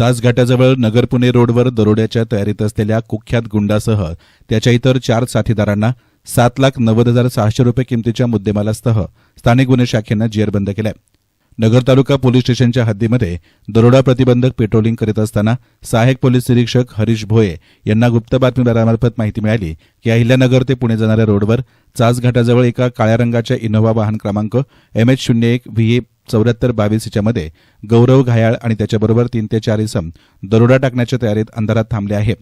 चास नगर पुणे रोडवर दरोड्याच्या तयारीत असलेल्या कुख्यात गुंडासह त्याच्या इतर चार साथीदारांना सात लाख नव्वद हजार सहाशे रुपये किमतीच्या मुद्देमालासह स्थानिक गुन्हे शाखेनं जेरबंद केलंय नगर तालुका पोलीस स्टेशनच्या हद्दीमध्ये दरोडा प्रतिबंधक पेट्रोलिंग करीत असताना सहाय्यक पोलीस निरीक्षक हरीश भोये यांना गुप्त बातमीदारामार्फत माहिती मिळाली की अहिल्यानगर ते पुणे जाणाऱ्या रोडवर चासघाटाजवळ एका काळ्या रंगाच्या इनोव्हा वाहन क्रमांक एम एच शून्य एक व्ही ए चौऱ्याहत्तर बावीस हिच्यामध्ये गौरव घायाळ आणि त्याच्याबरोबर तीन ते चार इसम दरोडा टाकण्याच्या तयारीत अंधारात थांबले आहे.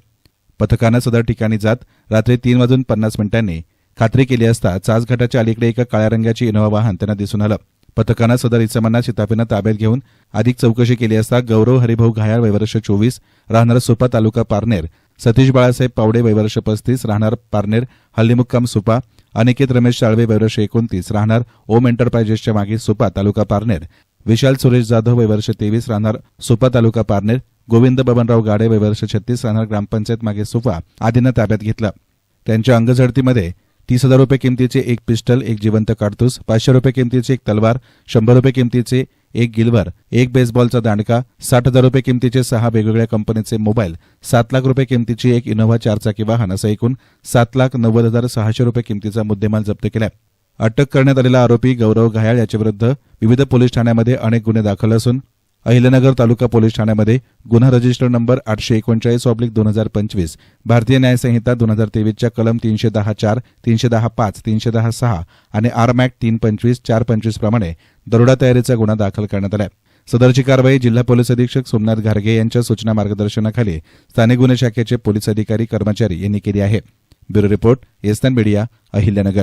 पथकानं सदर ठिकाणी जात रात्री तीन वाजून पन्नास मिनिटांनी खात्री केली असता चासघाटाच्या अलीकडे एका काळ्या रंगाची इनोव्हा वाहन त्यांना दिसून आलं. पथकानं सदर इसमांना शिताफीनं ताब्यात घेऊन अधिक चौकशी केली असता गौरव हरिभाऊ घायाळ वैवर्ष चोवीस राहणार सुपा तालुका पारनेर सतीश बाळासाहेब पावडे वैवर्ष पस्तीस राहणार पारनेर हल्लीमुक्काम सुपा अनिकेत रमेश साळवे वैवर्ष एकोणतीस राहणार ओम एंटरप्राइजेसच्या मागे सुपा तालुका पारनेर विशाल सुरेश जाधव वैवर्ष तेवीस राहणार सुपा तालुका पारनेर गोविंद बबनराव गाडे वैवर्ष छत्तीस राहणार ग्रामपंचायत मागे सुपा आदींना ताब्यात घेतलं. त्यांच्या अंगझडतीमध्ये तीस हजार रुपये किमतीचे एक पिस्टल एक जिवंत काडतूस पाचशे रुपये किमतीचे एक तलवार शंभर रुपये किमतीचे एक गिलवर एक बेसबॉलचा दांडका साठ हजार रुपये किमतीचे सहा वेगवेगळ्या कंपनीचे मोबाईल सात लाख रुपये किमतीची एक इनोव्हा चारचाकी वाहन असं एकूण सात लाख नव्वद हजार सहाशे रुपये किमतीचा मुद्देमाल जप्त केलाय. अटक करण्यात आलेला आरोपी गौरव घायाळ याच्याविरुद्ध विविध पोलीस ठाण्यामध्ये अनेक गुन्हे दाखल असून अहिल्यानगर तालुका पोलीस ठाण्यामध्ये गुन्हा रजिस्टर नंबर आठशे एकोणचाळीस ऑब्लिक दोन हजार पंचवीस भारतीय न्यायसंहिता दोन हजार तेवीसच्या कलम तीनशे दहा चार तीनशे दहा पाच तीनशे दहा सहा आणि आरमॅक तीन पंचवीस चार पंचवीस प्रमाणे दरोडा तयारीचा गुन्हा दाखल करण्यात आला सदरची कारवाई जिल्हा पोलीस अधीक्षक सोमनाथ घारगे यांच्या सूचना मार्गदर्शनाखाली स्थानिक गुन्हे शाखेचे पोलीस अधिकारी कर्मचारी यांनी केली आहे. ब्युरो रिपोर्ट येस्तान मीडिया अहिल्यानगर.